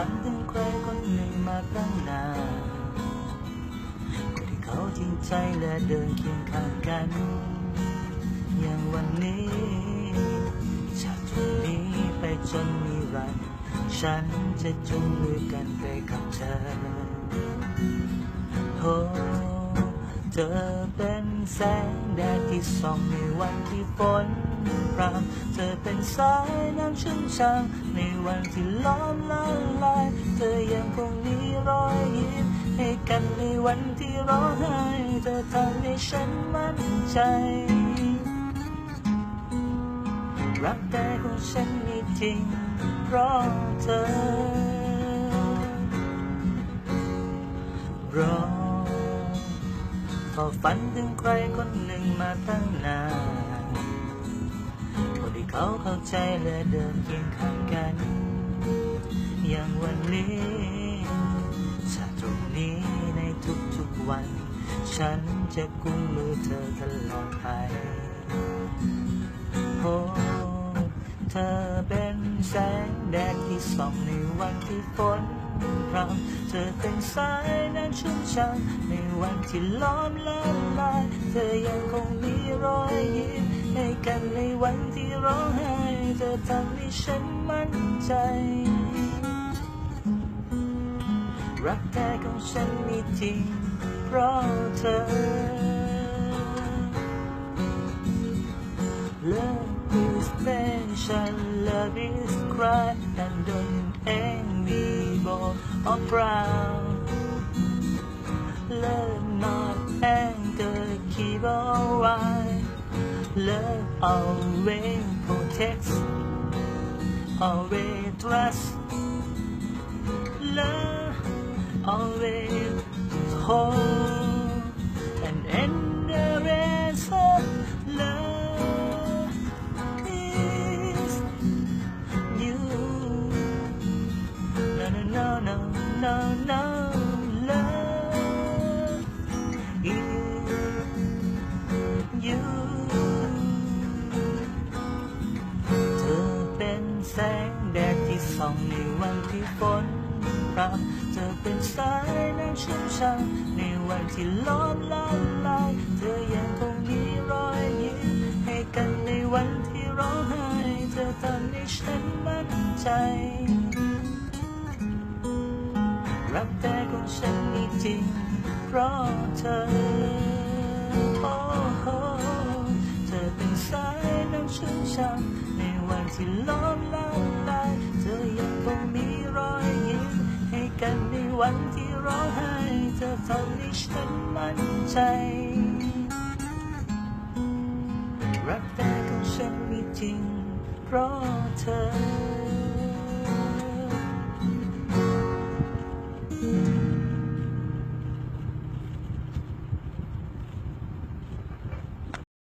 ฝันถึงใครคนหนึ่งมาตั้งนานคนที่เขาจริงใจและเดินเคียงข้างกัน อย่างวันนี้จากตรงนี้ไปจนมีรันฉันจะจุงมือกันไปกับเธอโอ้เธอเป็นแสงแดดที่ส่องในวันที่ฝน พรำเธอเป็นสายน้ำชุ่มช่ำในวันที่ล้อมละลาย เธอยังคงมีรอยยิ้มให้กันในวันที่ร้องไห้เธอทำให้ฉันมั่นใจ รักแต่ของฉันมีจริงเพราะเธอรอพอฝันถึงใครคนหนึ่งมาตั้งนาน เขาเข้าใจและเดินเคียงข้างกัน อย่างวันนี้จากตรงนี้ในทุกๆวัน ฉันจะกุมมือเธอตลอดไปโอ้เธอเป็นแสงแดดที่ส่องในวันที่ฝนพรำเธอเป็นสายน้ำชุ่มช่ำในวันที่ล้อมละลาย เธอยังคงมีรอยยิ้ม วันที่ร้องไห้เธอทำให้ฉันมั่นใจ รักแท้ของฉันมีจริงเพราะเธอ Love is special, love is cry, and don't envy bold or proud. Love not anger, keep alright. Love oh, always protects, always trust. Love oh, always holds and end the rest of love is you. No, no, no, no, no, องในวันที่ฝนพรำเธอเป็นสายน้ำชุ่มช่ำในวันที่ล้อมละลาย เธอยังคงมีรอยยิ้มให้กันในวันที่ร้องไห้เธอทำให้ฉันมั่นใจรักแต่ของฉันมีจริง เพราะเธอโอ้โหเธอเป็นสายน้ำชุ่มช่ำในวันที่ล้อมละลาย ยังคงมีรอยยิ้มให้กันในวันที่ร้องไห้จะทำให้ฉันมั่นใจ รักแท้ของฉันมีจริง เพราะเธอ